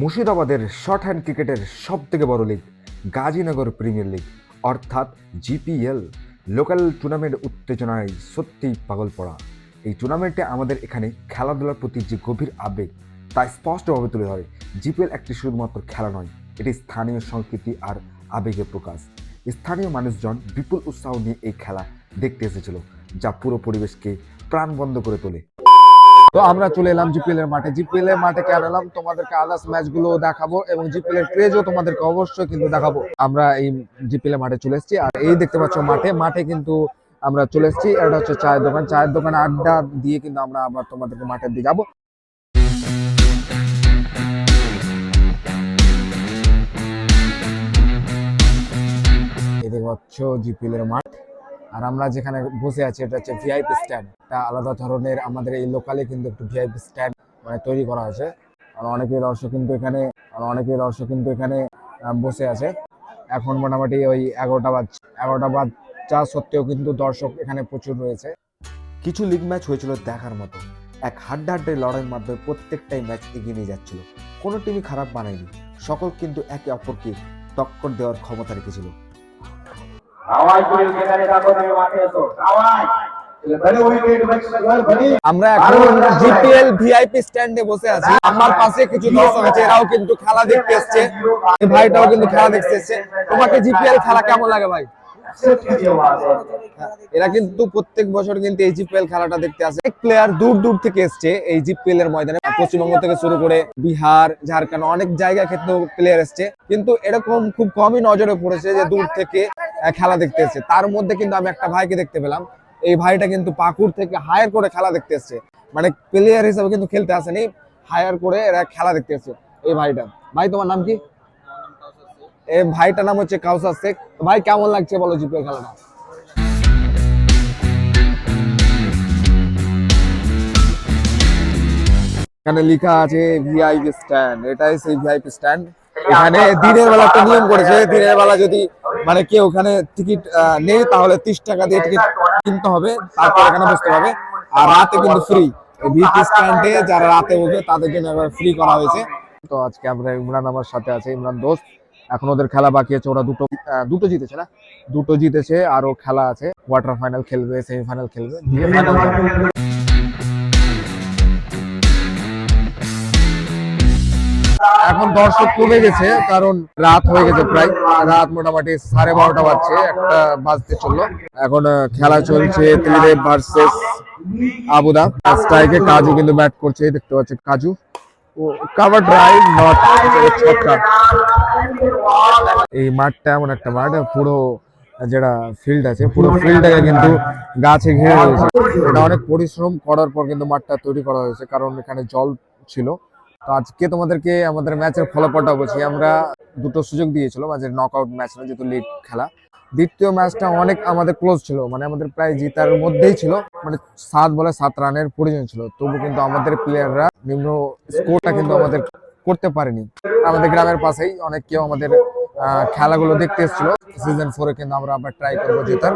মুর্শিদাবাদের short hand ক্রিকেটের সব থেকে বড় লিগ গাজীনগর প্রিমিয়ার লিগ অর্থাৎ জিপিএল লোকাল টুর্নামেন্ট উত্তেজনায় সত্যিই পাগল পড়া। এই টুর্নামেন্টে আমাদের এখানে খেলাধুলার প্রতি যে গভীর আবেগ, তা স্পষ্টভাবে তুলে ধরে। জিপিএল একটি শুধুমাত্র খেলা নয়, এটি স্থানীয় সংস্কৃতি আর আবেগের প্রকাশ। স্থানীয় মানুষজন বিপুল উৎসাহ নিয়ে এই খেলা দেখতে এসেছিল, যা পুরো পরিবেশকে প্রাণবন্ধ করে তোলে। তো আমরা চলে এলাম জিপিএল এর মাঠে। জিপিএল এর মাঠে কেন এলাম? তোমাদেরকে আদার্স ম্যাচগুলো দেখাবো এবং জিপিএল এর ক্রেজও তোমাদেরকে অবশ্যই কিন্তু দেখাবো। আমরা এই জিপিএল এর মাঠে চলে এসেছি। আর এই দেখতে পাচ্ছ মাঠে মাঠে কিন্তু আমরা চলে এসেছি। এটা হচ্ছে চায়ের দোকান। চায়ের দোকানে আড্ডা দিয়ে কিন্তু আমরা আবার তোমাদেরকে মাঠের দিকে যাব। দেখতে পাচ্ছ জিপিএল এর মাঠ। আর আমরা যেখানে বসে আছি, এটা হচ্ছে ভিআইপি স্ট্যান্ড এটা আলাদা ধরনের আমাদের এই লোকালে কিন্তু একটু ভিআইপি স্ট্যান্ড মানে তৈরি করা হয়েছে। আর অনেকেই দর্শক কিন্তু এখানে, আর অনেকেই দর্শক কিন্তু এখানে বসে আছে। এখন মোটামুটি ওই এগারোটা বাজ, এগারোটা বাচ্চা সত্ত্বেও কিন্তু দর্শক এখানে প্রচুর রয়েছে। কিছু লিগ ম্যাচ হয়েছিল দেখার মতো। এক হাড্ডা হাড্ডাহাড্ডি লড়াইয়ের মাধ্যমে প্রত্যেকটাই ম্যাচ এগিয়ে নিয়ে যাচ্ছিল। কোনো টিমই খারাপ বানায়নি। সকল কিন্তু একে অপরকে টক্কর দেওয়ার ক্ষমতা রেখেছিল। আমরা এখন জিপিএল ভিআইপি স্ট্যান্ডে বসে আছি। আমার পাশে কিছু দর্শক আছে এরাও কিন্তু খেলা দেখতে এসছে। ভাইটাও কিন্তু খেলা দেখতে এসছে। তোমাকে জিপিএল খেলা কেমন লাগে ভাই? এরা কিন্তু প্রত্যেক বছর কিন্তু এই জিপিএল খেলাটা দেখতে আসে। প্লেয়ার দূর দূর থেকে এসছে এই জিপিএল এর ময়দানে পশ্চিমবঙ্গ থেকে শুরু করে বিহার ঝাড়খন্ড অনেক জায়গা ক্ষেত্রে প্লেয়ার এসছে। কিন্তু এরকম খুব কমই নজরে পড়েছে যে দূর থেকে খেলা দেখতে এসছে। তার মধ্যে কিন্তু আমি একটা ভাইকে দেখতে পেলাম। এই ভাইটা কিন্তু পাকুর থেকে হায়ার করে খেলা দেখতে এসছে। মানে প্লেয়ার হিসাবে কিন্তু খেলতে আসেনি হায়ার করে এরা খেলা দেখতে এসছে। এই ভাইটা। ভাই, তোমার নাম কি? এই ভাইটার নাম হচ্ছে কাউসার শেখ। ভাই, কেমন লাগছে বলো জিপিএল খেলাটা? এখানে লেখা আছে ভিআইপি স্ট্যান্ড। এটাই সেই ভিআইপি স্ট্যান্ড। এখানে দিনের বেলা একটা নিয়ম করেছে, দিনের বেলা যদি মানে কেউ ওখানে টিকিট নেই তাহলে তিরিশ টাকা দিয়ে টিকিট কিনতে হবে, তারপর এখানে বসতে হবে। আর রাতে কিন্তু ফ্রি ভিআইপি স্ট্যান্ডে যারা রাতে উঠবে তাদের জন্য এবার ফ্রি করা হয়েছে। তো আজকে আমরা ইমরান আমার সাথে আছে, ইমরান দোস্ত। এখন ওদের খেলা বাকি আছে, ওরা দুটো দুটো জিতেছে না? দুটো জিতেছে আরও খেলা আছে। কোয়ার্টার ফাইনাল খেলবে সেমিফাইনাল খেলবে। এখন দর্শক কমে গেছে, কারণ রাত হয়ে গেছে প্রায়। রাত মোটামুটি সাড়ে বারোটা বাজছে, একটা বাজতে চলল। এখন খেলা চলছে ত্রিদেব ভার্সেস আবুদা। স্ট্রাইকে কাজু কিন্তু ব্যাট করছে দেখতে পাচ্ছি কাজু। কাভার ড্রাইভ নট এই মাঠটা এমন একটা মাঠ, পুরো যেটা ফিল্ড আছে, পুরো ফিল্ডটাকে কিন্তু গাছে ঘিরে রয়েছে। এটা অনেক পরিশ্রম করার পর কিন্তু মাঠটা তৈরি করা হয়েছে, কারণ এখানে জল ছিল। তো আজকে তোমাদেরকে আমাদের ম্যাচের ফলাফলটা বলছি। আমরা দুটো সুযোগ দিয়েছিল মাঝে নক আউট ম্যাচ না, যেহেতু লিগ খেলা। দ্বিতীয় ম্যাচটা অনেক আমাদের ক্লোজ ছিল মানে আমাদের প্রায় জিতার মধ্যেই ছিল। মানে সাত বলে সাত রানের প্রয়োজন ছিল, তবু কিন্তু আমাদের প্লেয়াররা নিম্ন স্কোরটা কিন্তু আমাদের করতে পারেনি। আমাদের গ্রামের পাশেই অনেক কেউ আমাদের খেলাগুলো দেখতে এসেছিল। সিজন ফোরে কিন্তু আমরা আবার ট্রাই করব জেতার।